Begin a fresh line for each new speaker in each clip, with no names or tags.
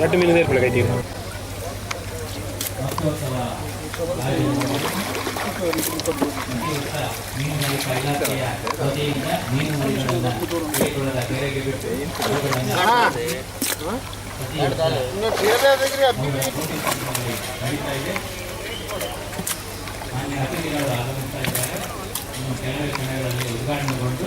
Red மீன் தான் இருக்குல்ல கைட்டியில் ಮಾನ್ಯ ಅತಿಥಿಗಳು ಆಗಮಿಸ್ತಾ ಇದ್ದಾರೆ ಕೆಲವೇ ಸಮಯಗಳಲ್ಲಿ ಉದ್ಘಾಟನೆಗೊಂಡು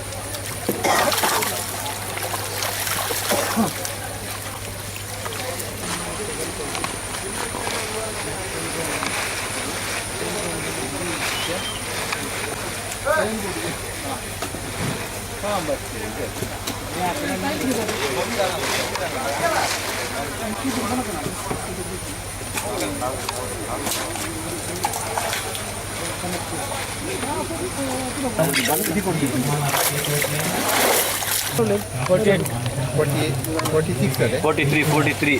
ಫೋರ್ಟಿ ತ್ರೀ ಫೋರ್ಟಿ ತ್ರೀ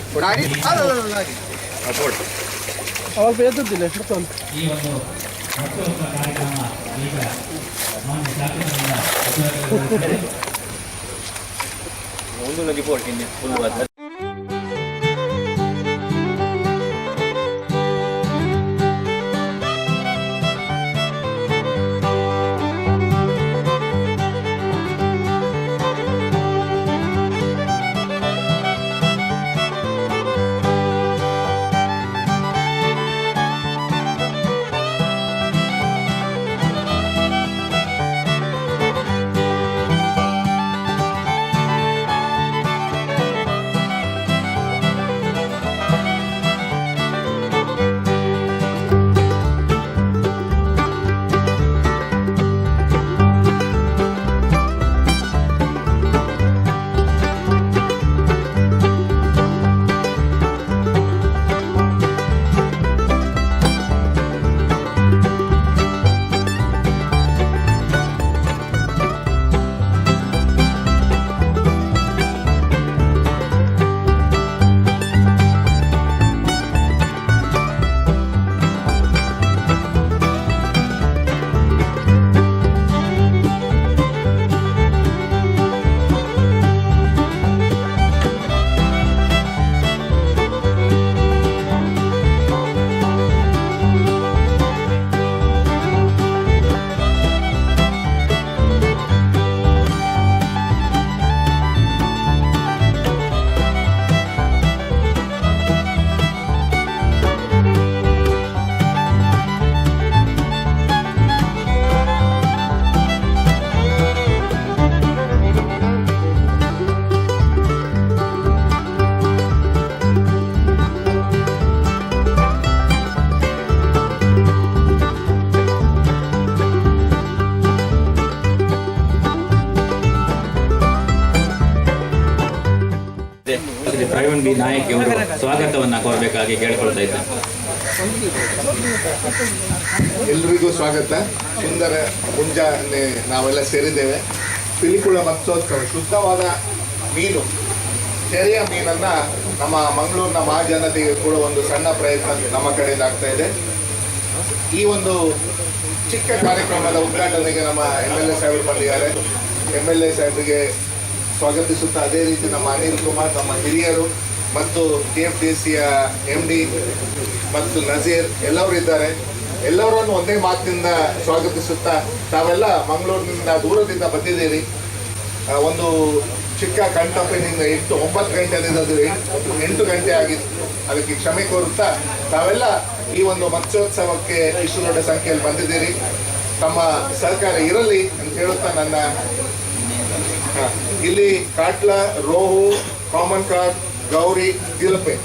ಒಂದು ನದಿ ಫೋರ್ಟಿ ಫುಲ್ ಪ್ರವೀಣ್ ಬಿ ನಾಯಕಿಯವರು ಸ್ವಾಗತವನ್ನು ಕೋರಬೇಕಾಗಿ ಕೇಳ್ಕೊಳ್ತಾ ಇದ್ದೆ.
ಎಲ್ರಿಗೂ ಸ್ವಾಗತ. ಸುಂದರ ಮುಂಜಾನೆ ನಾವೆಲ್ಲ ಸೇರಿದ್ದೇವೆ. ಪಿಲಿಕುಳ ಮತ್ಸೋತ್ಸವ ಶುದ್ಧವಾದ ಮೀನು, ಕೆರೆಯ ಮೀನನ್ನ ನಮ್ಮ ಮಂಗಳೂರಿನ ಮಹಾಜನತೆಗೆ ಕೂಡ ಒಂದು ಸಣ್ಣ ಪ್ರಯತ್ನ ನಮ್ಮ ಕಡೆಯಿಂದ ಆಗ್ತಾ ಇದೆ. ಈ ಒಂದು ಚಿಕ್ಕ ಕಾರ್ಯಕ್ರಮದ ಉದ್ಘಾಟನೆಗೆ ನಮ್ಮ ಎಂ ಎಲ್ ಎ ಸಾಹೇಬರು ಬಂದಿದ್ದಾರೆ. ಎಂ ಎಲ್ ಎ ಸಾಹೇಬರಿಗೆ ಸ್ವಾಗತಿಸುತ್ತಾ ಅದೇ ರೀತಿ ನಮ್ಮ ಅನಿಲ್ ಕುಮಾರ್, ನಮ್ಮ ಹಿರಿಯರು ಮತ್ತು ಕೆ ಎಫ್ ಡಿ ಸಿಯ ಎಂ ಡಿ ಮತ್ತು ನಜೀರ್ ಎಲ್ಲರೂ ಇದ್ದಾರೆ. ಎಲ್ಲರನ್ನು ಒಂದೇ ಮಾತಿನಿಂದ ಸ್ವಾಗತಿಸುತ್ತಾ ತಾವೆಲ್ಲ ಮಂಗಳೂರಿನಿಂದ ದೂರದಿಂದ ಬಂದಿದ್ದೀರಿ. ಒಂದು ಚಿಕ್ಕ ಕಂಟಪ್ಪಿನಿಂದ ಎಂಟು, ಒಂಬತ್ತು ಗಂಟೆ ಅದು ಎಂಟು ಎಂಟು ಗಂಟೆ ಆಗಿತ್ತು. ಅದಕ್ಕೆ ಕ್ಷಮೆ ಕೋರುತ್ತಾ ತಾವೆಲ್ಲ ಈ ಒಂದು ಮತ್ಸ್ಯೋತ್ಸವಕ್ಕೆ ಇಷ್ಟು ದೊಡ್ಡ ಸಂಖ್ಯೆಯಲ್ಲಿ ಬಂದಿದ್ದೀರಿ. ತಮ್ಮ ಸಹಕಾರ ಇರಲಿ ಅಂತ ಹೇಳುತ್ತಾ ನನ್ನ ಇಲ್ಲಿ ಕಾಟ್ಲ, ರೋಹು, ಕಾಮನ್ ಕಾರ್ಪ್ ಗೌರಿ ದಿಲಪೆ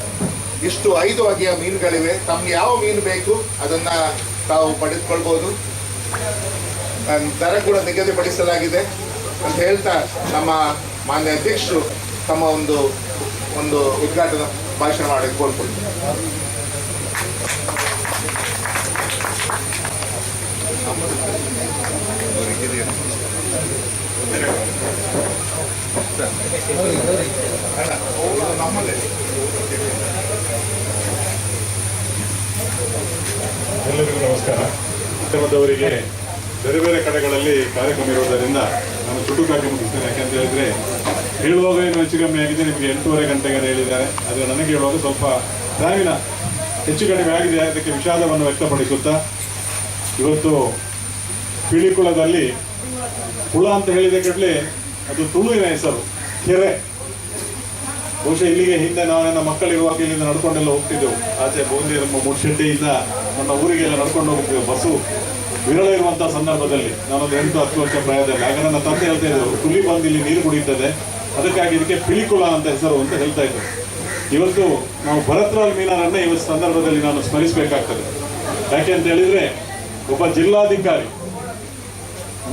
ಇಷ್ಟು ಐದು ಬಗೆಯ ಮೀನುಗಳಿವೆ. ತಮ್ಗೆ ಯಾವ ಮೀನು ಬೇಕು ಅದನ್ನ ತಾವು ಪಡೆದುಕೊಳ್ಬೋದು. ದರ ಕೂಡ ನಿಗದಿಪಡಿಸಲಾಗಿದೆ ಅಂತ ಹೇಳ್ತಾ ನಮ್ಮ ಮಾನ್ಯ ಅಧ್ಯಕ್ಷರು ತಮ್ಮ ಒಂದು ಒಂದು ಉದ್ಘಾಟನಾ ಭಾಷಣ ಮಾಡಿ ಕೋರ್ಕೊಳ್ತೀನಿ
ಎಲ್ಲರಿಗೂ ಮಾಧ್ಯಮದವರಿಗೆ ಬೇರೆ ಬೇರೆ ಕಡೆಗಳಲ್ಲಿ ಕಾರ್ಯಕ್ರಮ ಇರುವುದರಿಂದ ನಾನು ಚುಟುಕಾಗಿ ಮುಗಿಸ್ತೇನೆ ಯಾಕೆಂತ ಹೇಳಿದ್ರೆ, ಹೇಳುವಾಗ ಏನು ಹೆಚ್ಚು ಕಮ್ಮಿ ಆಗಿದೆ, ನಿಮಗೆ ಎಂಟೂವರೆ ಗಂಟೆಗೆ ಹೇಳಿದ್ದಾರೆ. ಆದರೆ ನನಗೆ ಹೇಳುವಾಗ ಸ್ವಲ್ಪ ಸಾವಿನ ಹೆಚ್ಚು ಕಡಿಮೆ ಆಗಿದೆ. ಅದಕ್ಕೆ ವಿಷಾದವನ್ನು ವ್ಯಕ್ತಪಡಿಸುತ್ತಾ, ಇವತ್ತು ಪಿಳಿಕುಳದಲ್ಲಿ ಹುಳ ಅಂತ ಹೇಳಿದ ಕೂಡಲೇ ಅದು ತುಳುವಿನ ಹೆಸರು, ಕೆರೆ. ಬಹುಶಃ ಇಲ್ಲಿಗೆ ಹಿಂದೆ ನಾವು ನನ್ನ ಮಕ್ಕಳಿರುವಾಗ ಇಲ್ಲಿಂದ ನಡ್ಕೊಂಡೆಲ್ಲ ಹೋಗ್ತಿದ್ದೆವು. ಆಚೆ ಬೂಂದಿ ನಮ್ಮ ಮುಡ್ಶೆಟ್ಟಿಯಿಂದ ನನ್ನ ಊರಿಗೆಲ್ಲ ನಡ್ಕೊಂಡು ಹೋಗುತ್ತೆ ಬಸ್ಸು ವಿರಳ ಇರುವಂತಹ ಸಂದರ್ಭದಲ್ಲಿ. ನಾನೊಂದು ಎಂಟು ಹತ್ತು ವರ್ಷ ಪ್ರಾಯದಲ್ಲಿ. ಆಗ ನನ್ನ ತಂದೆ ಹೇಳ್ತಾ ಇದ್ದರು ಹುಲಿ ಬಂದು ಇಲ್ಲಿ ನೀರು ಕುಡಿಯುತ್ತದೆ. ಅದಕ್ಕಾಗಿ ಇದಕ್ಕೆ ಪಿಳಿಕುಲ ಅಂತ ಹೆಸರು ಅಂತ ಹೇಳ್ತಾ ಇದ್ದರು ಇವತ್ತು ನಾವು ಭರತ್ರಾಲ್ ಮೀನಾರನ್ನ ಇವತ್ತು ಸಂದರ್ಭದಲ್ಲಿ ನಾನು ಸ್ಮರಿಸಬೇಕಾಗ್ತದೆ. ಯಾಕೆ ಅಂತ ಹೇಳಿದ್ರೆ, ಒಬ್ಬ ಜಿಲ್ಲಾಧಿಕಾರಿ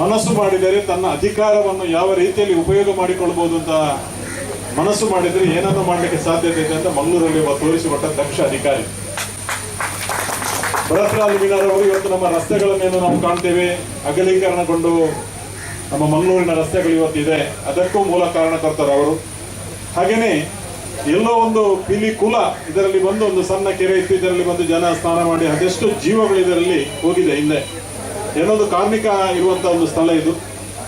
ಮನಸ್ಸು ಮಾಡಿದರೆ ತನ್ನ ಅಧಿಕಾರವನ್ನು ಯಾವ ರೀತಿಯಲ್ಲಿ ಉಪಯೋಗ ಮಾಡಿಕೊಳ್ಬಹುದು ಅಂತ ಮನಸ್ಸು ಮಾಡಿದರೆ ಏನನ್ನು ಮಾಡಲಿಕ್ಕೆ ಸಾಧ್ಯತೆ ಇದೆ ಅಂತ ಮಂಗಳೂರಲ್ಲಿ ತೋರಿಸಿಕೊಟ್ಟ ದಕ್ಷ ಅಧಿಕಾರಿ. ಭರತ್ಲಾಲ್ ಮೀನಾರ್ ಅವರು ಇವತ್ತು ನಮ್ಮ ರಸ್ತೆಗಳನ್ನೇನು ನಾವು ಕಾಣ್ತೇವೆ. ಅಗಲೀಕರಣಗೊಂಡು ನಮ್ಮ ಮಂಗಳೂರಿನ ರಸ್ತೆಗಳು ಇವತ್ತಿದೆ. ಅದಕ್ಕೂ ಮೂಲ ಕಾರಣಕರ್ತರು ಅವರು. ಹಾಗೆಯೇ ಎಲ್ಲೋ ಒಂದು ಪಿಲಿ ಕುಲ ಇದರಲ್ಲಿ ಬಂದು ಒಂದು ಸಣ್ಣ ಕೆರೆ ಇತ್ತು. ಇದರಲ್ಲಿ ಬಂದು ಜನ ಸ್ನಾನ ಮಾಡಿ ಅದೆಷ್ಟು ಜೀವಗಳು ಇದರಲ್ಲಿ ಹೋಗಿದೆ ಹಿಂದೆ. ಏನೊಂದು ಕಾರ್ಮಿಕ ಇರುವಂತ ಒಂದು ಸ್ಥಳ ಇದು.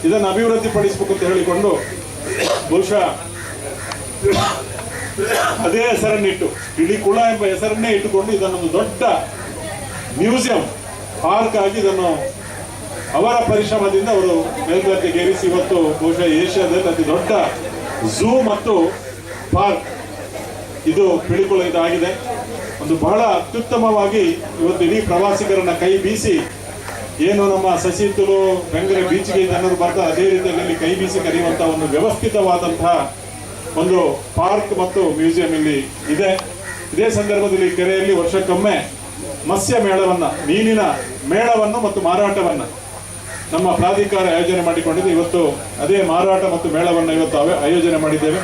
ಇದನ್ನು ಅಭಿವೃದ್ಧಿ ಪಡಿಸಬೇಕು ಅಂತ ಹೇಳಿಕೊಂಡು ಬಹುಶಃ ಅದೇ ಹೆಸರನ್ನಿಟ್ಟು ಇಡೀ ಕುಳ ಎಂಬ ಹೆಸರನ್ನೇ ಇಟ್ಟುಕೊಂಡು ಇದನ್ನೊಂದು ದೊಡ್ಡ ಮ್ಯೂಸಿಯಂ ಪಾರ್ಕ್ ಆಗಿ ಇದನ್ನು ಅವರ ಪರಿಶ್ರಮದಿಂದ ಅವರು ಮೇಲ್ದರ್ಜೆಗೇರಿಸಿ ಇವತ್ತು ಬಹುಶಃ ಏಷ್ಯಾದಲ್ಲಿ ಅತಿ ದೊಡ್ಡ ಝೂ ಮತ್ತು ಪಾರ್ಕ್ ಇದು ಇದಾಗಿದೆ ಒಂದು ಬಹಳ ಅತ್ಯುತ್ತಮವಾಗಿ ಇವತ್ತು ಇಡೀ ಪ್ರವಾಸಿಗರನ್ನ ಕೈ ಬೀಸಿ ಏನು ನಮ್ಮ ಸಸಿತುಲು ಬೆಂಗರೆ ಬೀಚ್ಗೆ ಜನರು ಬರ್ತಾ ಅದೇ ರೀತಿಯಲ್ಲಿ ಕೈ ಬೀಸಿ ಕರೆಯುವಂತಹ ಒಂದು ವ್ಯವಸ್ಥಿತವಾದಂತಹ ಒಂದು ಪಾರ್ಕ್ ಮತ್ತು ಮ್ಯೂಸಿಯಂ ಇಲ್ಲಿ ಇದೆ. ಇದೇ ಸಂದರ್ಭದಲ್ಲಿ ಕೆರೆಯಲ್ಲಿ ವರ್ಷಕ್ಕೊಮ್ಮೆ ಮತ್ಸ್ಯ ಮೇಳವನ್ನ, ಮೀನಿನ ಮೇಳವನ್ನು ಮತ್ತು ಮಾರಾಟವನ್ನ ನಮ್ಮ ಪ್ರಾಧಿಕಾರ ಆಯೋಜನೆ ಮಾಡಿಕೊಂಡಿದ್ದು ಇವತ್ತು ಅದೇ ಮಾರಾಟ ಮತ್ತು ಮೇಳವನ್ನು ಇವತ್ತು ಆಯೋಜನೆ ಮಾಡಿದ್ದೇವೆ.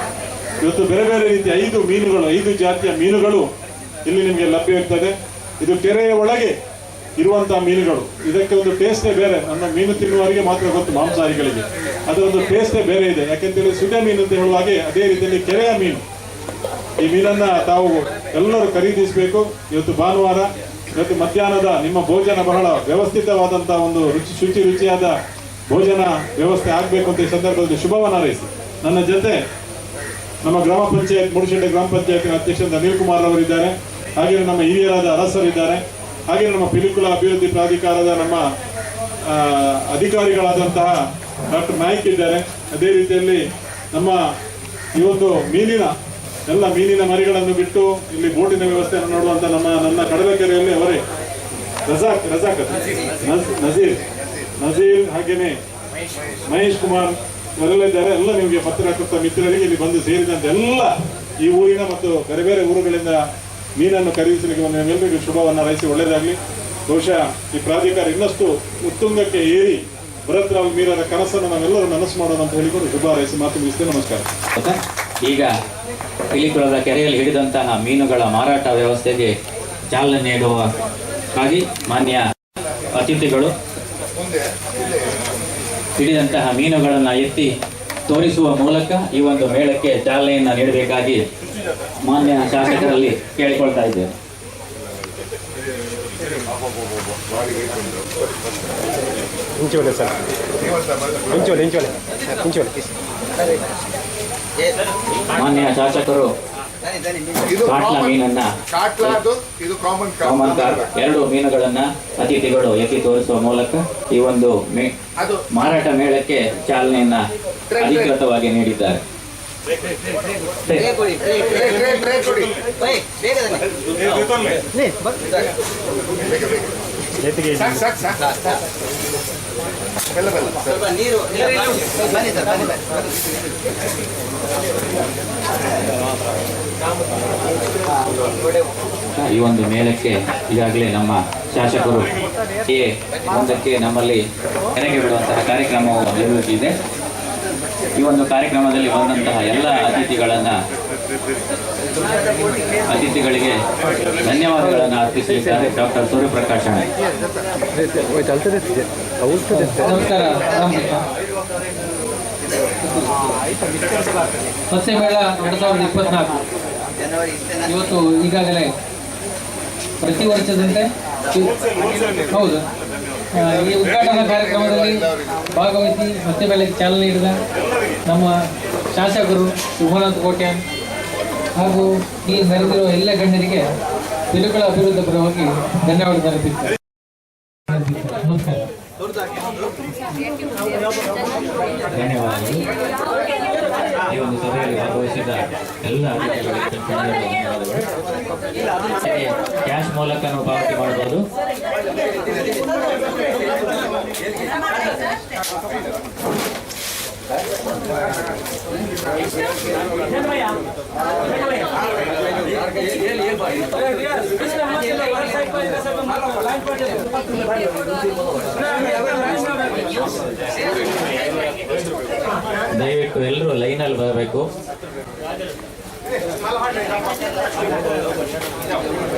ಇವತ್ತು ಬೇರೆ ಬೇರೆ ರೀತಿಯ ಐದು ಮೀನುಗಳು, ಐದು ಜಾತಿಯ ಮೀನುಗಳು ಇಲ್ಲಿ ನಿಮಗೆ ಲಭ್ಯ ಇರ್ತದೆ. ಇದು ಕೆರೆಯ ಒಳಗೆ ಇರುವಂತಹ ಮೀನುಗಳು. ಇದಕ್ಕೆ ಒಂದು ಟೇಸ್ಟೇ ಬೇರೆ. ನಮ್ಮ ಮೀನು ತಿನ್ನುವವರಿಗೆ ಮಾತ್ರ ಗೊತ್ತು ಮಾಂಸಾಹಾರಿಗಳಿಗೆ. ಅದು ಒಂದು ಟೇಸ್ಟೇ ಬೇರೆ ಇದೆ. ಯಾಕೆಂತೇಳಿ ಸುದೆ ಮೀನು ಅಂತ ಹೇಳುವ ಹಾಗೆ ಅದೇ ರೀತಿಯಲ್ಲಿ ಕೆರೆಯ ಮೀನು. ಈ ಮೀನನ್ನ ತಾವು ಎಲ್ಲರೂ ಖರೀದಿಸಬೇಕು. ಇವತ್ತು ಭಾನುವಾರ ಇವತ್ತು ಮಧ್ಯಾಹ್ನದ ನಿಮ್ಮ ಭೋಜನ ಬಹಳ ವ್ಯವಸ್ಥಿತವಾದಂತಹ ಒಂದು ರುಚಿ, ಶುಚಿ ರುಚಿಯಾದ ಭೋಜನ ವ್ಯವಸ್ಥೆ ಆಗಬೇಕು ಅಂತ ಈ ಸಂದರ್ಭದಲ್ಲಿ ಶುಭವನ್ನ ಹಾರೈಸಿ. ನನ್ನ ಜೊತೆ ನಮ್ಮ ಗ್ರಾಮ ಪಂಚಾಯತ್ ಮುಡಿಶೆಡ್ಡೆ ಗ್ರಾಮ ಪಂಚಾಯತಿನ ಅಧ್ಯಕ್ಷ ಅನಿಲ್ ಕುಮಾರ್ ಅವರಿದ್ದಾರೆ. ಹಾಗೆಯೇ ನಮ್ಮ ಹಿರಿಯರಾದ ಅರಸರಿದ್ದಾರೆ. ಹಾಗೆಯೇ ನಮ್ಮ ಪಿಲಿಕುಲ ಅಭಿವೃದ್ಧಿ ಪ್ರಾಧಿಕಾರದ ನಮ್ಮ ಅಧಿಕಾರಿಗಳಾದಂತಹ ಡಾಕ್ಟರ್ ನಾಯ್ಕ್ ಇದ್ದಾರೆ. ಅದೇ ರೀತಿಯಲ್ಲಿ ನಮ್ಮ ಈ ಒಂದು ಮೀನಿನ ಎಲ್ಲ ಮೀನಿನ ಮರಿಗಳನ್ನು ಬಿಟ್ಟು ಇಲ್ಲಿ ಬೋಟಿನ ವ್ಯವಸ್ಥೆಯನ್ನು ನೋಡುವಂತ ನಮ್ಮ ನನ್ನ ಕಡಲಕೆರೆಯಲ್ಲಿ ಅವರೇ. ರಜಾಕ್ ರಜಾಕ್ ನಜೀರ್. ನಜೀರ್ ಹಾಗೇನೆ ಮಹೇಶ್ ಕುಮಾರ್ ಇವರೆಲ್ಲ ಇದ್ದಾರೆ ಎಲ್ಲ ನಿಮಗೆ ಪತ್ರಕರ್ತ ಮಿತ್ರರಿಗೆ ಇಲ್ಲಿ ಬಂದು ಸೇರಿದಂತೆ ಎಲ್ಲ ಈ ಊರಿನ ಮತ್ತು ಬೇರೆ ಬೇರೆ ಊರುಗಳಿಂದ ಮೀನನ್ನು ಖರೀದಿಸಲಿಕ್ಕೆ ನಿಮ್ಮೆಲ್ಲರಿಗೂ ಶುಭವನ್ನು ಹಾರೈಸಿ. ಒಳ್ಳೆಯದಾಗಲಿ. ಬಹುಶಃ ಈ ಪ್ರಾಧಿಕಾರ ಇನ್ನಷ್ಟು ಉತ್ತುಂಗಕ್ಕೆ ಏರಿ ಭರತ್ರಾವ್ ಮೀರರ ಕನಸನ್ನು ನಾವೆಲ್ಲರೂ ನನಸು ಮಾಡೋಣ ಅಂತ ಹೇಳಿಕೊಂಡು ಶುಭ ಹಾರೈಸಿ. ಮಾತು ಮುಗಿಸ್ತೇನೆ. ನಮಸ್ಕಾರ?
ಈಗ ಪಿಲಿಕುಳದ ಕೆರೆಯಲ್ಲಿ ಹಿಡಿದಂತಹ ಮೀನುಗಳ ಮಾರಾಟ ವ್ಯವಸ್ಥೆಗೆ ಚಾಲನೆ ನೀಡುವಕ್ಕಾಗಿ ಮಾನ್ಯ ಅತಿಥಿಗಳು ಹಿಡಿದಂತಹ ಮೀನುಗಳನ್ನು ಎತ್ತಿ ತೋರಿಸುವ ಮೂಲಕ ಈ ಒಂದು ಮೇಳಕ್ಕೆ ಚಾಲನೆಯನ್ನು ನೀಡಬೇಕಾಗಿ ಮಾನ್ಯ ಶಾಸಕರಲ್ಲಿ ಕೇಳಿಕೊಳ್ತಾ ಇದ್ದೇವೆ.
ಸರ್.
ಮಾನ್ಯ ಶಾಸಕರು ಕಾಟ್ಲ ಮೀನನ್ನ
ಕಾಟ್ಲಾದು ಇದು ಕಾಮನ್
ಕಾಮನ್ ಎರಡು ಮೀನುಗಳನ್ನ ಅತಿಥಿಗಳು ಎತ್ತಿ ತೋರಿಸುವ ಮೂಲಕ ಈ ಒಂದು
ಅದು
ಮಾರಾಟ ಮೇಳಕ್ಕೆ ಚಾಲನೆಯನ್ನ ಅಧಿಕೃತವಾಗಿ ನೀಡಿದ್ದಾರೆ.
ಬನ್ನಿ ಸರ್ ಬನ್ನಿ ಬನ್ನಿ.
ಈ ಒಂದು ಮೇಳಕ್ಕೆ ಈಗಾಗಲೇ ನಮ್ಮ ಶಾಸಕರು ಈ ಮುಂದಕ್ಕೆ ನಮ್ಮಲ್ಲಿ ಕೆರೆಗೆ ಬಿಡುವಂತಹ ಕಾರ್ಯಕ್ರಮವು ಜರುಗಿದೆ ಈ ಒಂದು ಕಾರ್ಯಕ್ರಮದಲ್ಲಿ ಬಂದಂತಹ ಎಲ್ಲ ಅತಿಥಿಗಳನ್ನ ಅತಿಥಿಗಳಿಗೆ ಧನ್ಯವಾದಗಳನ್ನು ಅರ್ಪಿಸಿದ್ದಾರೆ ಡಾಕ್ಟರ್ ಸೂರ್ಯಪ್ರಕಾಶ್
ನಮಸ್ಕಾರ. ಸಸ್ಯ ಎರಡು ಸಾವಿರದ ಇಪ್ಪತ್ನಾಲ್ಕು. ಇವತ್ತು ಈಗಾಗಲೇ ಪ್ರತಿ ವರ್ಷದಂತೆ ಹೌದು. ಈ ಉದ್ಘಾಟನಾ ಕಾರ್ಯಕ್ರಮದಲ್ಲಿ ಭಾಗವಹಿಸಿ ಸಸ್ಯಮೇಳಕ್ಕೆ ಚಾಲನೆ ನೀಡಿದ ನಮ್ಮ ಶಾಸಕರು ಶುಭನಾಥ್ ಕೋಟ್ಯಾನ್ ಹಾಗೂ ಈ ನೆರೆದಿರುವ ಎಲ್ಲ ಗಣ್ಯರಿಗೆ ತಿರುಗಳ ಅಭಿವೃದ್ಧಿ ಪರವಾಗಿ ಧನ್ಯವಾದ ಅರ್ಪಿಸುತ್ತೇನೆ ನಮಸ್ಕಾರ.
ಧನ್ಯವಾದಗಳು. ಈ ಒಂದು ಸಭೆಯಲ್ಲಿ ಭಾಗವಹಿಸಿದ ಎಲ್ಲ ಕ್ಯಾಶ್ ಮೂಲಕನೂ ಪಾವತಿ ಮಾಡಬಹುದು. ದಯವಿಟ್ಟು ಎಲ್ಲರೂ ಲೈನಲ್ಲಿ ಬರಬೇಕು.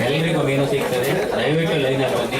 ಎಲ್ರಿಗೂ ಮೀನು ಸಿಗ್ತದೆ. ದಯವಿಟ್ಟು ಲೈನಲ್ಲಿ ಬನ್ನಿ.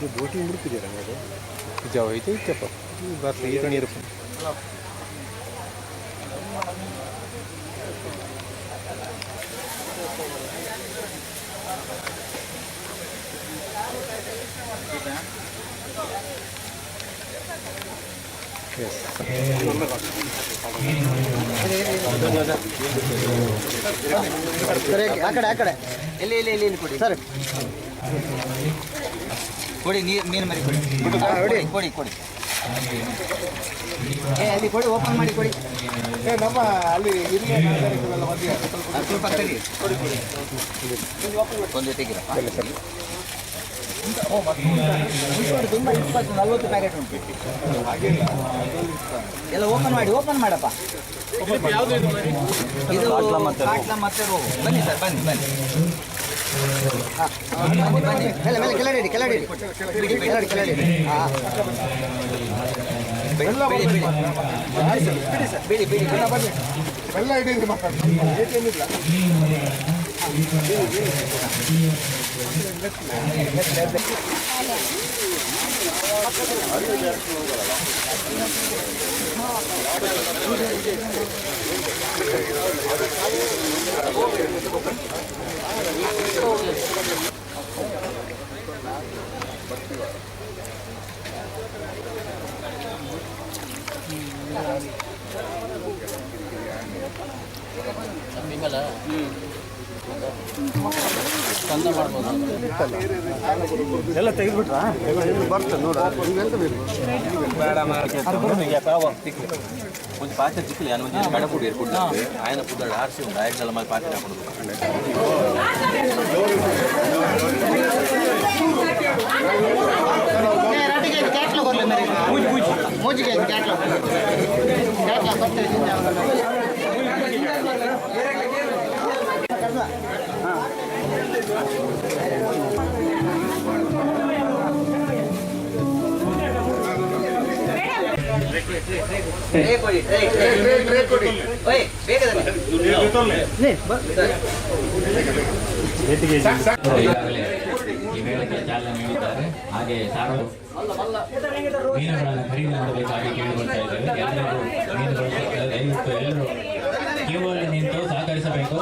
ಜೀವಂತ
ಬೋಟಿಂಗ್ ಹುಡುಕಿದ್ದೀರ ಅದು? ಜಾವ ಐತೆ ಇತ್ತಪ್ಪ ಬರ್ತೀವಿ ಇದು ನೀರು
ಆ ಕಡೆ ಆ ಕಡೆ. ಎಲ್ಲಿ ಎಲ್ಲಿ ಎಲ್ಲಿ ಇಲ್ಲಿ ಕೊಡಿ. ಸರ್. ಕೊಡಿ ನೀರು ಮೀನು ಮರಿ ಕೊಡಿ. ಕೊಡಿ ಕೊಡಿ. ಕೊಡಿ ಏ ಅಲ್ಲಿ ಕೊಡಿ ಓಪನ್ ಮಾಡಿ ಕೊಡಿ.
ಏ, ನಮ್ಮ ಅಲ್ಲಿ ಹಿರಿಯ ನಾಗರಿಕರೆಲ್ಲ ಬಂದಿದ್ದಾರೆ. ಸ್ವಲ್ಪ
ಒಂದು ತೆಗಿರಪ್ಪ ತುಂಬ ಇಪ್ಪತ್ತು ನಲ್ವತ್ತು ಪ್ಯಾಕೆಟ್ ಉಂಟು. ಎಲ್ಲ ಓಪನ್ ಮಾಡಿ ಓಪನ್ ಮಾಡಪ್ಪ. ಇದು ಕಾಟ್ಲ ಮತ್ತೆ ಬನ್ನಿ ಸರ್ ಬನ್ನಿ ಬನ್ನಿ. ಮೇಲೆ ಮೇಲೆ ಕೆಳಗಡೆ ಇಡಿ ಕೆಳಗಡೆ ಇಡಿ ಬಿಡಿ ಕೆಳಗಡೆ ಕೆಳಗಡೆ ಇಡಿ ಹಾ ಬಿಡಿ ಬಿಡಿ ಬಿಡಿ ಬಿಡಿ ಬಿಡಿ ಬಿಡಿ
ಬೆಲ್ಲ ಹಿಡೀರಿ ಮಾತಾಡಿ ಏನಿಲ್ಲ
ಎಲ್ಲ ತೆಗೆದ್ಬಿಟ್ರಾ ಬರ್ತದೆ ನೋಡ ನೀವೆಂತ ಬೇಕು
కొంచెం పాత్ర చిక్కులు ఆయన మంచి కడపూడి ఎయిర్పోర్ట్ ఆయన పుట్టాడు ఆర్సీ ఉంది ఆయన నెల మంది
ಚಾಲನೆ ಹಾಗೆ ಸಾಕಷ್ಟು ಮೀನುಗಳನ್ನು ಖರೀದಿ ಮಾಡಬೇಕಾಗಿ ಕೇಳಿಕೊಳ್ತಾ ಇದ್ದೇವೆ ಎಲ್ಲರೂ ಮೀನುಗಳು ದಯವಿಟ್ಟು ಎಲ್ಲರೂ ಕ್ಯೂ ನಿಂತು ಸಹಕರಿಸಬೇಕು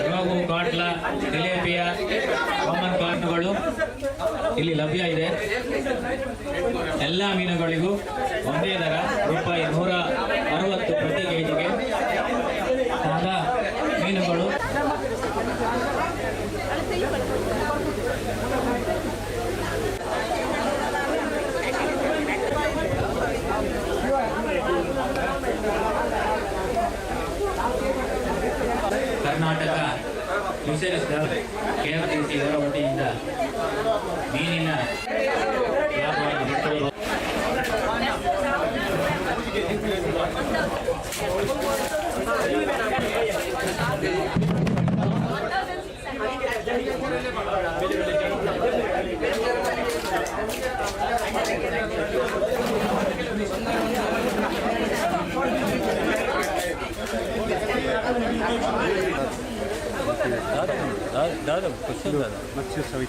ಇವಾಗೂ ಕಾಟ್ಲ ಜಿಲೇಬಿಯ ಕಾಮನ್ ಕಾರ್ಟ್ಗಳು ಇಲ್ಲಿ ಲಭ್ಯ ಇದೆ. ಎಲ್ಲ ಮೀನುಗಳಿಗೂ ಒಂದೇ ದರ, ರೂಪಾಯಿ ನೂರ ಅರವತ್ತು ಪ್ರತಿ ಕೆಜಿಗೆ. ತಾಜಾ ಮೀನುಗಳು. ಕರ್ನಾಟಕ ಫಿಶರೀಸ್ ಕೆಎಫ್ಟಿಸಿ ಇವರ ವತಿಯಿಂದ ಮೀನಿನ ವ್ಯಾಪಾರ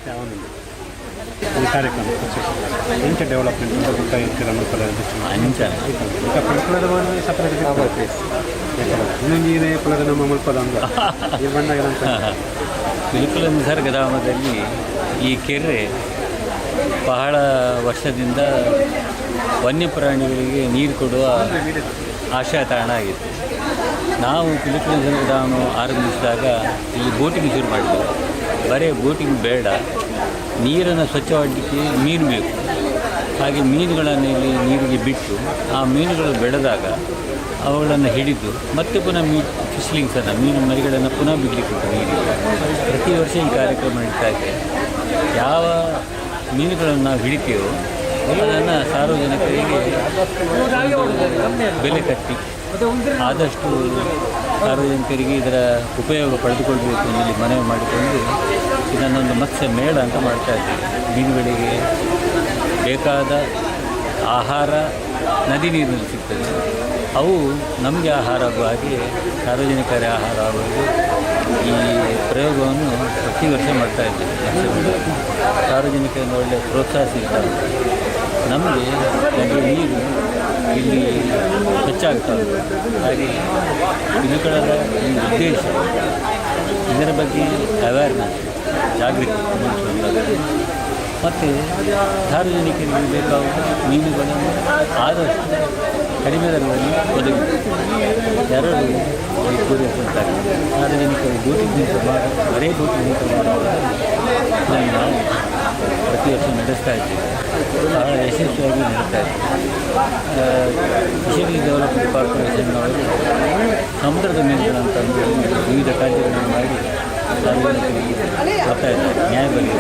ಗ್ರಾಮದಲ್ಲಿ ಈ ಕಾರ್ಯಕ್ರಮ ಡೆವಲಪ್ಮೆಂಟ್ ಅಂತ ಸಪ್ರೇಟ್ ಪಳದ ನಮ್ಮ ಮುಲ್ಪದ ಒಂದು ಈ
ಕೆರೆ ಬಹಳ ವರ್ಷದಿಂದ ವನ್ಯಪ್ರಾಣಿಗಳಿಗೆ ನೀರು ಕೊಡುವ ಆಶಾ ತಾಣ ಆಗಿತ್ತು. ನಾವು ಪಿಲಿಕುಳ ನಿಸರ್ಗಧಾಮ ಆರಂಭಿಸಿದಾಗ ಇಲ್ಲಿ ಬೋಟಿಂಗ್ ಶುರು ಮಾಡಿದ್ವಿ. ಬರೀ ಬೋಟಿಂಗ್ ಬೇಡ. ನೀರನ್ನು ಸ್ವಚ್ಛವಾಗಲಿಕ್ಕೆ ಮೀನು ಬೇಕು. ಹಾಗೆ ಮೀನುಗಳನ್ನು ಇಲ್ಲಿ ನೀರಿಗೆ ಬಿಟ್ಟು ಆ ಮೀನುಗಳು ಬೆಳೆದಾಗ ಅವುಗಳನ್ನು ಹಿಡಿದು ಮತ್ತೆ ಪುನಃ ಮೀ ಫಿಶ್ಲಿಂಗ್ಸನ್ನು ಮೀನು ಮರಿಗಳನ್ನು ಪುನಃ ಬಿಡಲಿಕ್ಕೆ ನೀರಿಗೆ. ಪ್ರತಿ ವರ್ಷ ಈ ಕಾರ್ಯಕ್ರಮ ನಡೀತಾ ಯಾವ ಮೀನುಗಳನ್ನು ನಾವು ಹಿಡಿತೀವೋ ಅದನ್ನು ಸಾರ್ವಜನಿಕರಿಗೆ ಬೆಲೆ ಕಟ್ಟಿ ಆದಷ್ಟು ಸಾರ್ವಜನಿಕರಿಗೆ ಇದರ ಉಪಯೋಗ ಪಡೆದುಕೊಳ್ಬೇಕು ಅಂತ ಇಲ್ಲಿ ಮನವಿ ಮಾಡಿಕೊಂಡು ಇದನ್ನೊಂದು ಮತ್ಸ್ಯ ಮೇಳ ಅಂತ ಮಾಡ್ತಾ ಇದ್ದೀವಿ. ಮೀನುಗಳಿಗೆ ಬೇಕಾದ ಆಹಾರ, ನದಿ ನೀರಿನಲ್ಲಿ ಸಿಗ್ತದೆ. ಅವು ನಮಗೆ ಆಹಾರ ಆಗುವ ಹಾಗೆ ಸಾರ್ವಜನಿಕರ ಆಹಾರ ಆಗುವುದು. ಈ ಪ್ರಯೋಗವನ್ನು ಪ್ರತಿ ವರ್ಷ ಮಾಡ್ತಾ ಇದ್ದೇವೆ. ಸಾರ್ವಜನಿಕರಿಂದ ಒಳ್ಳೆಯ ಪ್ರೋತ್ಸಾಹ ಸಿಗ್ತದೆ ನಮಗೆ ಒಂದು ನೀರು ಇಲ್ಲಿ ಹೆಚ್ಚಾಗ್ತಾ ಉಂಟು ಹಾಗೆ ಇವುಗಳ ಒಂದು ಉದ್ದೇಶ. ಇದರ ಬಗ್ಗೆ ಅವೇರ್ನೆಸ್ ಜಾಗೃತಿ ಮತ್ತು ಸಾರ್ವಜನಿಕರಿಗೆ ಬೇಕಾದ ಮೀನುಗಳನ್ನು ಆದಷ್ಟು ಕಡಿಮೆ ದರದಲ್ಲಿ ಒದಗಿಸಿ. ಎರಡು ಪೂರೈಸುತ್ತಾರೆ ಸಾರ್ವಜನಿಕರು ಬೋಟಿಂಗ್ ನಿಂತು ಮಾಡಿ ಬರೇ ಬೋಟಿಂಗ್ ನಿಂತು ಮಾಡುವುದನ್ನು ನಾವು ಪ್ರತಿ ವರ್ಷ ನಡೆಸ್ತಾ ಇದ್ದೀವಿ. ಬಹಳ ಯಶಸ್ವಿಯಾಗಿ ನಡೀತಾ ಇದೆ. ಫಿಶರಿ ಡೆವಲಪ್ಮೆಂಟ್ ಕಾರ್ಪೊರೇಷನ್ನವರು ಸಮುದ್ರದ ಮೀನುಗಳಂತಂದು ವಿವಿಧ ಕಾರ್ಯಗಳನ್ನು ಮಾಡಿ ಬರ್ತಾ ಇದ್ದಾರೆ ನ್ಯಾಯ ಬಗ್ಗೆ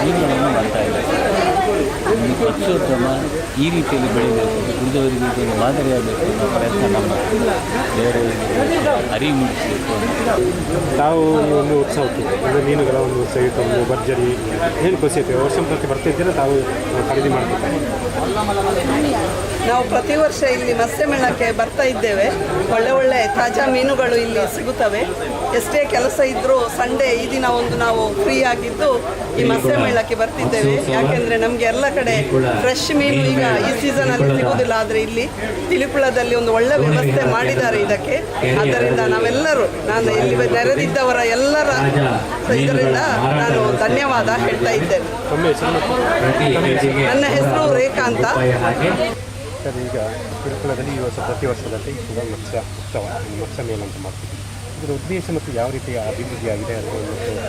ಮೀನುಗಳನ್ನು ಮಾಡ್ತಾ ಇದ್ದಾರೆ ಪಕ್ಷೋದ್ಯಮ ಈ ರೀತಿಯಲ್ಲಿ ಬೆಳೀಬೇಕು ಉಳಿದವರಿಗೆ ಇದೊಂದು ಮಾದರಿಯಾಗಬೇಕು ಅನ್ನೋ ಪ್ರಯತ್ನ ನಮ್ಮ ಬೇರೆಯವರಿಗೆ ಅರಿವು ಮೂಡಿಸಬೇಕು
ತಾವು ಒಂದು ಉತ್ಸವಕ್ಕೆ ಅಂದರೆ ಮೀನುಗಳ ಒಂದು ಇತ್ತು, ಒಂದು ಭರ್ಜರಿ ಏನು ಖುಷಿ ವರ್ಷ ಪ್ರತಿ ಬರ್ತಾ ಇದ್ದೀರ ತಾವು ಖರೀದಿ ಮಾಡ್ತಿದ್ದಾರೆ
ನಾವು ಪ್ರತಿ ವರ್ಷ ಇಲ್ಲಿ ಮತ್ಸ್ಯ ಮೇಳಕ್ಕೆ ಬರ್ತಾ ಇದ್ದೇವೆ. ಒಳ್ಳೆ ಒಳ್ಳೆ ತಾಜಾ ಮೀನುಗಳು ಇಲ್ಲಿ ಸಿಗುತ್ತವೆ. ಎಷ್ಟೇ ಕೆಲಸ ಇದ್ದರೂ ಸಂಡೇ ಈ ದಿನ ಒಂದು ನಾವು ಫ್ರೀ ಆಗಿದ್ದು ಈ ಮತ್ಸ್ಯ ಮೇಳಕ್ಕೆ ಬರ್ತಿದ್ದೇವೆ. ಯಾಕೆಂದ್ರೆ ನಮಗೆ ಎಲ್ಲ ಕಡೆ ಫ್ರೆಶ್ ಮೀನು ಈಗ ಈ ಸೀಸನ್ ಅಲ್ಲಿ ಸಿಗುವುದಿಲ್ಲ ಆದ್ರೆ ಇಲ್ಲಿ ತಿಲಿಪುಳದಲ್ಲಿ ಒಂದು ಒಳ್ಳೆ ವ್ಯವಸ್ಥೆ ಮಾಡಿದ್ದಾರೆ ಇದಕ್ಕೆ. ಆದ್ದರಿಂದ ನಾವೆಲ್ಲರೂ ನಾನು ಇಲ್ಲಿ ನೆರೆದಿದ್ದವರ ಎಲ್ಲರ ಇದರಿಂದ ನಾನು ಧನ್ಯವಾದ ಹೇಳ್ತಾ ಇದ್ದೇನೆ. ನನ್ನ ಹೆಸರು ರೇಖಾ ಅಂತ.
ಸರ್ ಈಗ ತಿರುಪುರದಲ್ಲಿ ಈ ವರ್ಷ ಪ್ರತಿ ವರ್ಷದಲ್ಲಿ ಮತ್ಸ್ಯ ಉತ್ಸವ ಈ ಮತ್ಸ್ಯ ಮೇಳ ಅಂತ ಮಾಡ್ತಿದ್ದೀವಿ. ಇದರ ಉದ್ದೇಶ ಮತ್ತು ಯಾವ ರೀತಿಯ ಅಭಿವೃದ್ಧಿ ಆಗಿದೆ ಮತ್ತು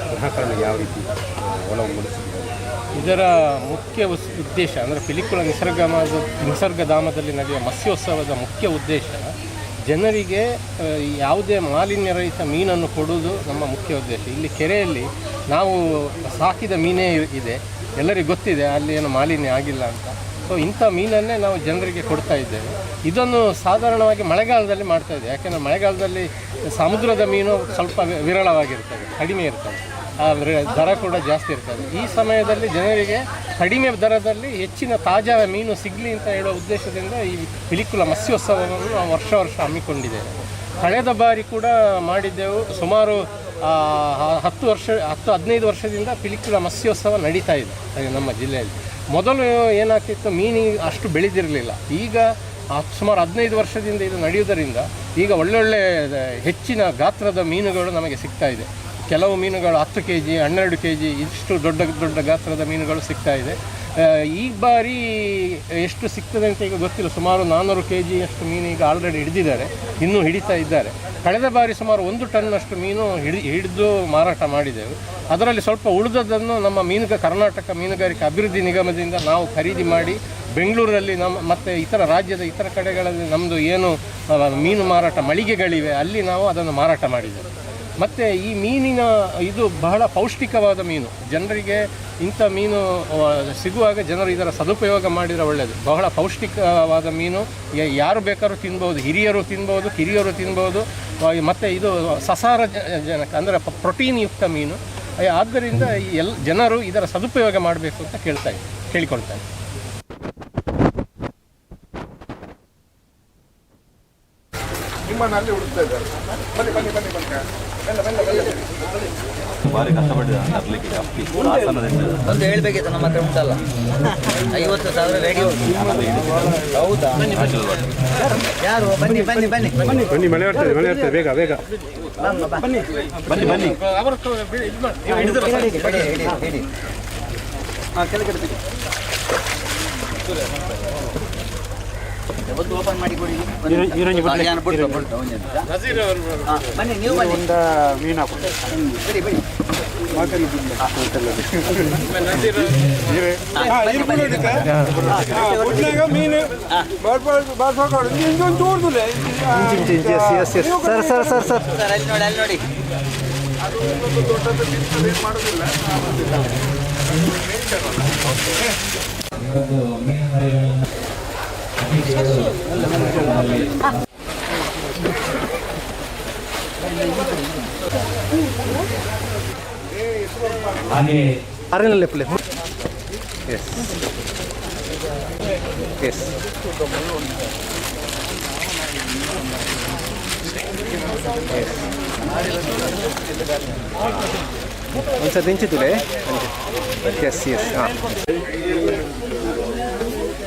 ಗ್ರಾಹಕರನ್ನು ಯಾವ ರೀತಿ ಒಲವು ಮೂಡಿಸಿದ್ದಾರೆ
ಇದರ ಮುಖ್ಯ ಉದ್ದೇಶ ಅಂದರೆ ಪಿಲಿಕುಳ ನಿಸರ್ಗ ನಿಸರ್ಗಧಾಮದಲ್ಲಿ ನಡೆಯುವ ಮತ್ಸ್ಯೋತ್ಸವದ ಮುಖ್ಯ ಉದ್ದೇಶ ಜನರಿಗೆ ಯಾವುದೇ ಮಾಲಿನ್ಯರಹಿತ ಮೀನನ್ನು ಕೊಡುವುದು ನಮ್ಮ ಮುಖ್ಯ ಉದ್ದೇಶ. ಇಲ್ಲಿ ಕೆರೆಯಲ್ಲಿ ನಾವು ಸಾಕಿದ ಮೀನೇ ಇದೆ. ಎಲ್ಲರಿಗೂ ಗೊತ್ತಿದೆ ಅಲ್ಲಿ ಏನು ಮಾಲಿನ್ಯ ಆಗಿಲ್ಲ ಅಂತ. ಸೊ ಇಂಥ ಮೀನನ್ನೇ ನಾವು ಜನರಿಗೆ ಕೊಡ್ತಾ ಇದ್ದೇವೆ. ಇದನ್ನು ಸಾಧಾರಣವಾಗಿ ಮಳೆಗಾಲದಲ್ಲಿ ಮಾಡ್ತಾ ಇದ್ದೇವೆ. ಯಾಕೆಂದರೆ ಮಳೆಗಾಲದಲ್ಲಿ ಸಮುದ್ರದ ಮೀನು ಸ್ವಲ್ಪ ವಿರಳವಾಗಿರ್ತದೆ, ಕಡಿಮೆ ಇರ್ತದೆ. ಆ ದರ ಕೂಡ ಜಾಸ್ತಿ ಇರ್ತದೆ. ಈ ಸಮಯದಲ್ಲಿ ಜನರಿಗೆ ಕಡಿಮೆ ದರದಲ್ಲಿ ಹೆಚ್ಚಿನ ತಾಜಾ ಮೀನು ಸಿಗಲಿ ಅಂತ ಹೇಳುವ ಉದ್ದೇಶದಿಂದ ಈ ಪಿಲಿಕುಲ ಮತ್ಸ್ಯೋತ್ಸವವನ್ನು ನಾವು ವರ್ಷ ವರ್ಷ ಹಮ್ಮಿಕೊಂಡಿದ್ದೇವೆ. ಕಳೆದ ಬಾರಿ ಕೂಡ ಮಾಡಿದ್ದೆವು. ಸುಮಾರು ಹತ್ತು ವರ್ಷ, ಹತ್ತು, ಹದಿನೈದು ವರ್ಷದಿಂದ ಪಿಲಿಕುಲ ಮತ್ಸ್ಯೋತ್ಸವ ನಡೀತಾ ಇದೆ, ನಮ್ಮ ಜಿಲ್ಲೆಯಲ್ಲಿ. ಮೊದಲು ಏನಾಗ್ತಿತ್ತು, ಮೀನು ಅಷ್ಟು ಬೆಳೆದಿರಲಿಲ್ಲ. ಈಗ ಸುಮಾರು ಹದಿನೈದು ವರ್ಷದಿಂದ ಇದು ನಡೆಯುವುದರಿಂದ ಈಗ ಒಳ್ಳೊಳ್ಳೆ ಹೆಚ್ಚಿನ ಗಾತ್ರದ ಮೀನುಗಳು ನಮಗೆ ಸಿಗ್ತಾ ಇದೆ. ಕೆಲವು ಮೀನುಗಳು ಹತ್ತು ಕೆ ಜಿ ಹನ್ನೆರಡು ಕೆ ಜಿ ಇಷ್ಟು ದೊಡ್ಡ ದೊಡ್ಡ ಗಾತ್ರದ ಮೀನುಗಳು ಸಿಗ್ತಾ ಇದೆ. ಈ ಬಾರಿ ಎಷ್ಟು ಸಿಗ್ತದೆ ಅಂತ ಈಗ ಗೊತ್ತಿಲ್ಲ. ಸುಮಾರು ನಾನ್ನೂರು ಕೆ ಜಿಯಷ್ಟು ಮೀನು ಈಗ ಆಲ್ರೆಡಿ ಹಿಡಿದಿದ್ದಾರೆ. ಇನ್ನೂ ಹಿಡಿತಾ ಇದ್ದಾರೆ. ಕಳೆದ ಬಾರಿ ಸುಮಾರು ಒಂದು ಟನ್ನಷ್ಟು ಮೀನು ಹಿಡಿ, ಹಿಡಿದು ಮಾರಾಟ ಮಾಡಿದೆವು. ಅದರಲ್ಲಿ ಸ್ವಲ್ಪ ಉಳಿದದ್ದನ್ನು ನಮ್ಮ ಮೀನುಗ, ಕರ್ನಾಟಕ ಮೀನುಗಾರಿಕೆ ಅಭಿವೃದ್ಧಿ ನಿಗಮದಿಂದ ನಾವು ಖರೀದಿ ಮಾಡಿ ಬೆಂಗಳೂರಲ್ಲಿ ನಮ್ಮ ಮತ್ತು ಇತರ ರಾಜ್ಯದ ಇತರ ಕಡೆಗಳಲ್ಲಿ ನಮ್ಮದು ಏನು ಮೀನು ಮಾರಾಟ ಮಳಿಗೆಗಳಿವೆ, ಅಲ್ಲಿ ನಾವು ಅದನ್ನು ಮಾರಾಟ ಮಾಡಿದ್ದೇವೆ ಮತ್ತು ಈ ಮೀನಿನ ಇದು ಬಹಳ ಪೌಷ್ಟಿಕವಾದ ಮೀನು. ಜನರಿಗೆ ಇಂಥ ಮೀನು ಸಿಗುವಾಗ ಜನರು ಇದರ ಸದುಪಯೋಗ ಮಾಡಿದರೆ ಒಳ್ಳೆಯದು ಬಹಳ ಪೌಷ್ಟಿಕವಾದ ಮೀನು. ಯಾರು ಬೇಕಾದ್ರೂ ತಿನ್ಬೋದು. ಹಿರಿಯರು ತಿನ್ಬೋದು, ಕಿರಿಯರು ತಿನ್ಬೋದು. ಮತ್ತು ಇದು ಸಸಾರ ಜನಕ, ಅಂದರೆ ಪ್ರೋಟೀನ್ ಯುಕ್ತ ಮೀನು. ಆದ್ದರಿಂದ ಎಲ್, ಜನರು ಇದರ ಸದುಪಯೋಗ ಮಾಡಬೇಕು ಅಂತ ಕೇಳ್ತಾ ಕೇಳಿಕೊಳ್ತಾರೆ
ನಿಮ್ಮನ್ನು ಅಲ್ಲಿ ಹುಡುಕ್ತಾ ಇದ್ದಾರೆ. ಬನ್ನಿ ಬನ್ನಿ ಬನ್ನಿ ಬನ್ನಿ. ಮೆಲ್ಲ ಮೆಲ್ಲ ಮೆಲ್ಲ.
ಭಾರಿ ಕಷ್ಟಪಟ್ಟಿದ್ದಾರೆ ತರಲಿಕ್ಕೆ ಅಪ್ಪಿ ಹಾಸನದಿಂದ.
ಒಂದು ಹೇಳ್ಬೇಕಿತ್ತು ನಮ್ಮ ಹತ್ರ ಉಂಟಲ್ಲ. ಐವತ್ತು ಸಾವಿರ ರೆಡಿ ಹೌದಾ? ಯಾರು? ಬನ್ನಿ ಬನ್ನಿ ಬನ್ನಿ. ಬನ್ನಿ
ಬನ್ನಿ ಮಳೆ ಬರ್ತದೆ ಮಳೆ ಬರ್ತದೆ ಬೇಗ ಬೇಗ.
ಬನ್ನಿ ಬನ್ನಿ.
ಬನ್ನಿ. ಒಂದು ಓಪನ್ ಮಾಡಿ ಕೊಡಿ. ಬನ್ನಿ ನೀವು ಬನ್ನಿ.
ಮೀನು ಹಾಕೊಂಡು
ಬಿಡಿ ಬಿಡಿ ಬನ್ನಿ.
Sir sir sir sir
sir ಅಲ್ಲಿ ನೋಡಿ ಅಲ್ಲಿ ನೋಡಿ.
ಹಾಗೆ
ಅರಿನಲ್ಲಿ ಪ್ಲೇ ಎಸ್ ಎಸ್ ಒಂದ್ಸಲ ದಿಂಚಿತುಲೆ ಎಸ್ ಎಸ್ ಹಾಂ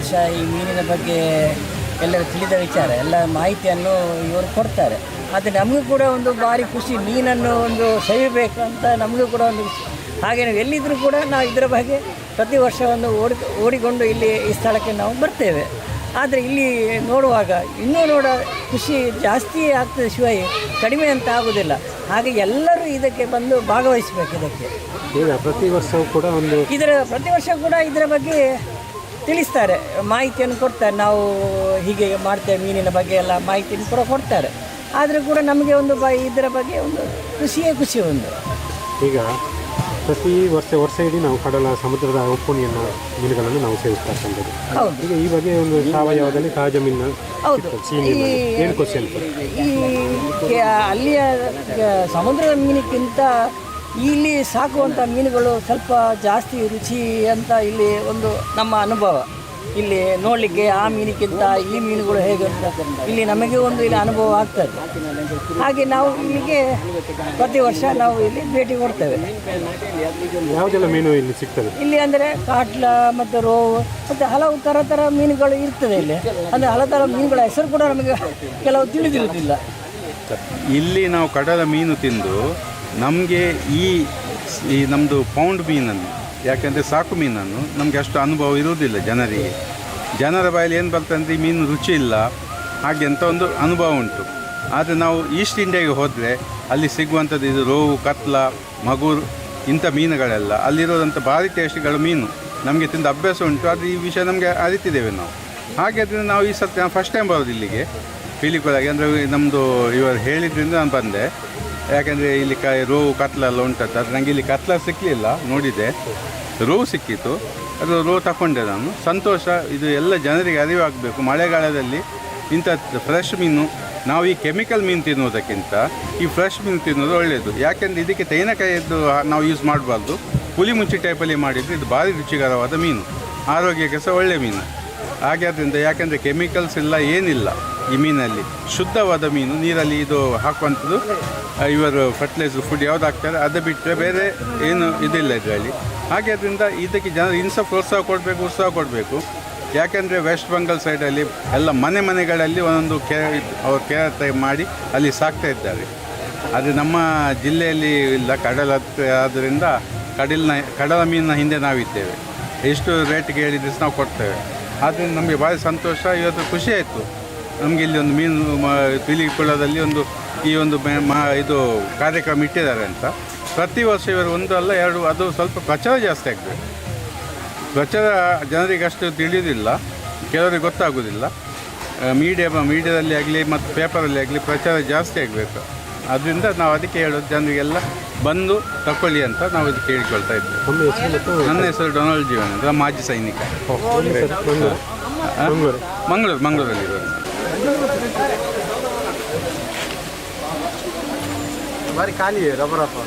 ವರ್ಷ ಈ ಮೀನಿನ ಬಗ್ಗೆ ಎಲ್ಲರೂ ತಿಳಿದ ವಿಚಾರ ಎಲ್ಲ ಮಾಹಿತಿಯನ್ನು ಇವರು ಕೊಡ್ತಾರೆ. ಆದರೆ ನಮಗೂ ಕೂಡ ಒಂದು ಭಾರಿ ಖುಷಿ ಮೀನನ್ನು ಒಂದು ಸವಿಬೇಕು ಅಂತ ನಮಗೂ ಕೂಡ ಒಂದು ಹಾಗೆ ನಾವು ಎಲ್ಲಿದ್ದರೂ ಕೂಡ ನಾವು ಇದರ ಬಗ್ಗೆ ಪ್ರತಿ ವರ್ಷ ಒಂದು ಓಡಿ ಓಡಿಕೊಂಡು ಇಲ್ಲಿ ಈ ಸ್ಥಳಕ್ಕೆ ನಾವು ಬರ್ತೇವೆ. ಆದರೆ ಇಲ್ಲಿ ನೋಡುವಾಗ ಇನ್ನೂ ನೋಡ ಖುಷಿ ಜಾಸ್ತಿ ಆಗ್ತದೆ ಶಿವಾಯಿ ಕಡಿಮೆ ಅಂತ ಆಗೋದಿಲ್ಲ. ಹಾಗೆ ಎಲ್ಲರೂ ಇದಕ್ಕೆ ಬಂದು ಭಾಗವಹಿಸಬೇಕು ಇದಕ್ಕೆ.
ಈಗ ಪ್ರತಿ ವರ್ಷವೂ ಕೂಡ ಒಂದು
ಇದರ ಪ್ರತಿ ವರ್ಷ ಕೂಡ ಇದರ ಬಗ್ಗೆ ತಿಳಿಸ್ತಾರೆ. ಮಾಹಿತಿಯನ್ನು ಕೊಡ್ತಾರೆ. ನಾವು ಹೀಗೆ ಮಾಡ್ತೇವೆ ಮೀನಿನ ಬಗ್ಗೆ ಎಲ್ಲ ಮಾಹಿತಿಯನ್ನು ಕೂಡ ಕೊಡ್ತಾರೆ. ಆದರೂ ಕೂಡ ನಮಗೆ ಒಂದು ಬ ಇದರ ಬಗ್ಗೆ ಒಂದು ಖುಷಿಯೇ ಖುಷಿ ಒಂದು.
ಈಗ ಪ್ರತಿ ವರ್ಷ ವರ್ಷ ಇಡೀ ನಾವು ಕಡಲ ಸಮುದ್ರದ ಉಪ್ಪುಣಿಯನ್ನು ಮೀನುಗಳನ್ನು ನಾವು ಸೇವಿಸ್ತಾ ಇರ್ತಂಥದ್ದು
ಹೌದು.
ಈಗ ಈ ಬಗ್ಗೆ ಒಂದು ಸಾವಯವದಲ್ಲಿ ತಾಜಾ ಮೀನು
ಹೌದು. ಈ-
ಏನು ಕ್ವಶನ್
ಈ ಕೆ- ಅಲ್ಲಿಯ ಸಮುದ್ರದ ಮೀನಿಗಿಂತ ಇಲ್ಲಿ ಸಾಕುವಂಥ ಮೀನುಗಳು ಸ್ವಲ್ಪ ಜಾಸ್ತಿ ರುಚಿ ಅಂತ ಇಲ್ಲಿ ಒಂದು ನಮ್ಮ ಅನುಭವ. ಇಲ್ಲಿ ನೋಡಲಿಕ್ಕೆ ಆ ಮೀನಿಗಿಂತ ಈ ಮೀನುಗಳು ಹೇಗೆ ಅಂತ ಇಲ್ಲಿ ನಮಗೆ ಒಂದು ಇಲ್ಲಿ ಅನುಭವ ಆಗ್ತದೆ. ಹಾಗೆ ನಾವು ಇಲ್ಲಿಗೆ ಪ್ರತಿ ವರ್ಷ ನಾವು ಇಲ್ಲಿ ಭೇಟಿ ಕೊಡ್ತೇವೆ.
ಯಾವುದೆಲ್ಲ ಮೀನು ಇಲ್ಲಿ ಸಿಗ್ತದೆ?
ಇಲ್ಲಿ ಅಂದರೆ ಕಾಟ್ಲ ಮತ್ತು ರೋವು ಮತ್ತು ಹಲವು ಥರ ಥರ ಮೀನುಗಳು ಇರ್ತದೆ ಇಲ್ಲಿ. ಅಂದರೆ ಹಲವು ಥರ ಮೀನುಗಳ ಹೆಸರು ಕೂಡ ನಮಗೆ ಕೆಲವು ತಿಳಿದಿರುವುದಿಲ್ಲ.
ಇಲ್ಲಿ ನಾವು ಕಡಲ ಮೀನು ತಿಂದು ನಮಗೆ ಈ ಈ ನಮ್ಮದು ಪೌಂಡ್ ಮೀನನ್ನು, ಯಾಕೆಂದರೆ ಸಾಕು ಮೀನನ್ನು ನಮಗೆ ಅಷ್ಟು ಅನುಭವ ಇರುವುದಿಲ್ಲ ಜನರಿಗೆ. ಜನರ ಬಾಯಲ್ಲಿ ಏನು ಬರ್ತದೆ ಅಂದರೆ ಈ ಮೀನು ರುಚಿ ಇಲ್ಲ, ಹಾಗೆ ಅಂತ ಒಂದು ಅನುಭವ ಉಂಟು. ಆದರೆ ನಾವು ಈಸ್ಟ್ ಇಂಡಿಯಾಗೆ ಹೋದರೆ ಅಲ್ಲಿ ಸಿಗುವಂಥದ್ದು ಇದು ರೋವು ಕತ್ಲ, ಮಗುರು, ಇಂಥ ಮೀನುಗಳೆಲ್ಲ ಅಲ್ಲಿರೋದಂಥ ಭಾರಿ ಟೇಸ್ಟ್ಗಳು ಮೀನು. ನಮಗೆ ತಿಂದ ಅಭ್ಯಾಸ ಉಂಟು ಅದು ಈ ವಿಷಯ ನಮಗೆ ಅರಿತಿದ್ದೇವೆ ನಾವು. ಹಾಗೆ ಅದರಿಂದ ನಾವು ಈ ನಾನು ಫಸ್ಟ್ ಟೈಮ್ ಬರೋದು ಇಲ್ಲಿಗೆ. ಪಿಲಿಕುಳಗೆ ಅಂದರೆ ನಮ್ಮದು ಇವರು ಹೇಳಿದ್ರಿಂದ ನಾನು ಬಂದೆ. ಯಾಕೆಂದರೆ ಇಲ್ಲಿ ಕ ರೋವು ಕತ್ಲೆಲ್ಲ ಉಂಟಂತ, ಅದು ಇಲ್ಲಿ ಕತ್ಲ ಸಿಕ್ಕಲಿಲ್ಲ ನೋಡಿದೆ. ರೋವು ಸಿಕ್ಕಿತ್ತು, ಅದು ರೋ ತಗೊಂಡೆ ನಾನು. ಸಂತೋಷ, ಇದು ಎಲ್ಲ ಜನರಿಗೆ ಅರಿವಾಗಬೇಕು ಮಳೆಗಾಲದಲ್ಲಿ ಇಂಥ ಫ್ರೆಶ್ ಮೀನು, ನಾವು ಈ ಕೆಮಿಕಲ್ ಮೀನು ತಿನ್ನುವುದಕ್ಕಿಂತ ಈ ಫ್ರೆಶ್ ಮೀನು ತಿನ್ನೋದು ಒಳ್ಳೆಯದು ಯಾಕೆಂದರೆ ಇದಕ್ಕೆ ತೆಂಗಿನಕಾಯಿದ್ದು ನಾವು ಯೂಸ್ ಮಾಡಬಾರ್ದು. ಹುಲಿ ಮುಂಚಿ ಟೈಪಲ್ಲಿ ಮಾಡಿದರೆ ಇದು ಭಾರಿ ರುಚಿಕರವಾದ ಮೀನು. ಆರೋಗ್ಯಕ್ಕೆ ಸಹ ಒಳ್ಳೆಯ ಮೀನು. ಹಾಗೆ ಅದರಿಂದ ಯಾಕೆಂದರೆ ಕೆಮಿಕಲ್ಸ್ ಇಲ್ಲ ಏನಿಲ್ಲ ಈ ಮೀನಲ್ಲಿ. ಶುದ್ಧವಾದ ಮೀನು, ನೀರಲ್ಲಿ ಇದು ಹಾಕುವಂಥದ್ದು ಇವರು ಫರ್ಟಿಲೈಸರ್ ಫುಡ್ ಯಾವ್ದು ಹಾಕ್ತಾರೆ, ಅದು ಬಿಟ್ಟರೆ ಬೇರೆ ಏನು ಇದಿಲ್ಲ ಇದರಲ್ಲಿ. ಹಾಗೆ ಇದಕ್ಕೆ ಜನ ಇನ್ಸ ಪ್ರೋತ್ಸಾಹ ಕೊಡಬೇಕು, ಉತ್ಸಾಹ ಕೊಡಬೇಕು. ಯಾಕೆಂದರೆ ವೆಸ್ಟ್ ಬೆಂಗಾಲ್ ಸೈಡಲ್ಲಿ ಎಲ್ಲ ಮನೆ ಮನೆಗಳಲ್ಲಿ ಒಂದೊಂದು ಕೆ, ಅವ್ರು ಕೇರ್ ಮಾಡಿ ಅಲ್ಲಿ ಸಾಕ್ತಾ ಇದ್ದಾರೆ. ಆದರೆ ನಮ್ಮ ಜಿಲ್ಲೆಯಲ್ಲಿ ಇಲ್ಲ, ಕಡಲ ಆದ್ದರಿಂದ ಕಡಲಿನ, ಕಡಲ ಮೀನಿನ ಹಿಂದೆ ನಾವಿದ್ದೇವೆ. ಎಷ್ಟು ರೇಟ್ಗೆ ಹೇಳಿದ್ರೆ ನಾವು ಕೊಡ್ತೇವೆ. ಆದ್ದರಿಂದ ನಮಗೆ ಭಾರಿ ಸಂತೋಷ. ಇವತ್ತು ಖುಷಿ ಆಯಿತು. ನಮಗೆ ಇಲ್ಲಿ ಒಂದು ಮೀನು ಪಿಲಿಕುಳದಲ್ಲಿ ಒಂದು ಈ ಒಂದು ಮಾ ಇದು ಕಾರ್ಯಕ್ರಮ ಇಟ್ಟಿದ್ದಾರೆ ಅಂತ. ಪ್ರತಿ ವರ್ಷ ಇವರು ಒಂದು ಅಲ್ಲ, ಎರಡು, ಅದು ಸ್ವಲ್ಪ ಪ್ರಚಾರ ಜಾಸ್ತಿ ಆಗಬೇಕು ಪ್ರಚಾರ ಜನರಿಗೆ ಅಷ್ಟು ತಿಳಿಯೋದಿಲ್ಲ ಕೆಲವರಿಗೆ ಗೊತ್ತಾಗೋದಿಲ್ಲ. ಮೀಡಿಯಾ, ಮೀಡಿಯಾದಲ್ಲಿ ಆಗಲಿ, ಮತ್ತು ಪೇಪರಲ್ಲಿ ಆಗಲಿ ಪ್ರಚಾರ ಜಾಸ್ತಿ ಆಗಬೇಕು. ಅದರಿಂದ ನಾವು ಅದಕ್ಕೆ ಹೇಳೋದು ಜನರಿಗೆಲ್ಲ ಬಂದು ತಕೊಳ್ಳಿ ಅಂತ ನಾವು ಇದು ಕೇಳಿಕೊಳ್ತಾ ಇದ್ದೀವಿ. ನನ್ನ ಹೆಸರು ಡೊನಾಲ್ಡ್ ಜೀವನ್ ಅಂತ ಮಾಜಿ ಸೈನಿಕ. ಮಂಗಳೂರು. ಮಂಗಳೂರಲ್ಲಿ
ಭಾರಿ ಖಾಲಿ ರಬ್ಬರ್ ಹಾಕಿ